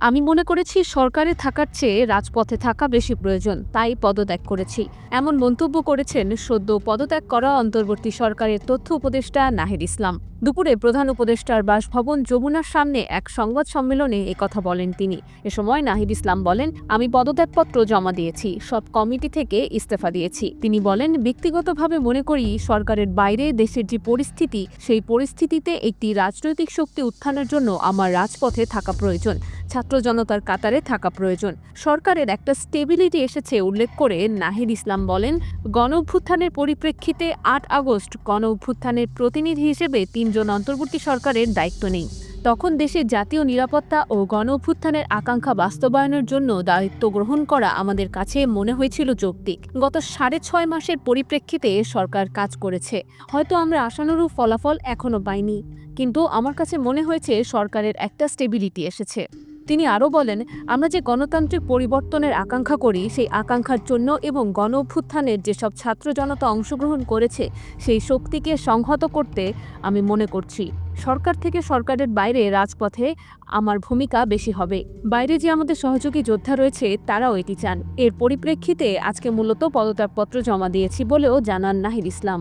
আমি মনে করেছি সরকারে থাকার চেয়ে রাজপথে থাকা বেশি প্রয়োজন, তাই পদত্যাগ করেছি। এমন মন্তব্য করেছেন সদ্য পদত্যাগ করা অন্তর্বর্তী সরকারের তথ্য উপদেষ্টা নাহিদ ইসলাম। দুপুরে প্রধান উপদেষ্টার বাসভবন যমুনার সামনে এক সংবাদ সম্মেলনে কথা বলেন তিনি। এ সময় নাহিদ ইসলাম বলেন, আমি পদত্যাগপত্র জমা দিয়েছি, সব কমিটি থেকে ইস্তফা দিয়েছি। তিনি বলেন, ব্যক্তিগতভাবে মনে করি সরকারের বাইরে দেশের যে পরিস্থিতি, সেই পরিস্থিতিতে একটি রাজনৈতিক শক্তি উত্থানের জন্য আমার রাজপথে থাকা প্রয়োজন। ছাত্র জনতার কাতারে থাকা প্রয়োজন। সরকারের একটা স্টেবিলিটি এসেছে উল্লেখ করে নাহিদ ইসলাম বলেন গণ অভ্যুত্থানের পরিপ্রেক্ষিতে আট আগস্ট গণ অভ্যুত্থানের প্রতিনিধি হিসেবে তিনজন অন্তর্বর্তী সরকারের দায়িত্ব নেই। তখন দেশের জাতীয় নিরাপত্তা ও গণ অভ্যুত্থানের আকাঙ্ক্ষা বাস্তবায়নের জন্য দায়িত্ব গ্রহণ করা আমাদের কাছে মনে হয়েছিল যৌক্তিক। গত সাড়ে ছয় মাসের পরিপ্রেক্ষিতে সরকার কাজ করেছে। হয়তো আমরা আশানুরূপ ফলাফল এখনও পাইনি, কিন্তু আমার কাছে মনে হয়েছে সরকারের একটা স্টেবিলিটি এসেছে। তিনি আরও বলেন, আমরা যে গণতান্ত্রিক পরিবর্তনের আকাঙ্ক্ষা করি, সেই আকাঙ্ক্ষার জন্য এবং গণ অভ্যুত্থানের যেসব ছাত্র জনতা অংশগ্রহণ করেছে, সেই শক্তিকে সংহত করতে আমি মনে করছি। সরকার থেকে সরকারের বাইরে রাজপথে আমার ভূমিকা বেশি হবে। বাইরে যে আমাদের সহযোগী যোদ্ধা রয়েছে, তারাও এটি চান। এর পরিপ্রেক্ষিতে আজকে মূলত পদত্যাগপত্র জমা দিয়েছি বলেও জানান নাহিদ ইসলাম।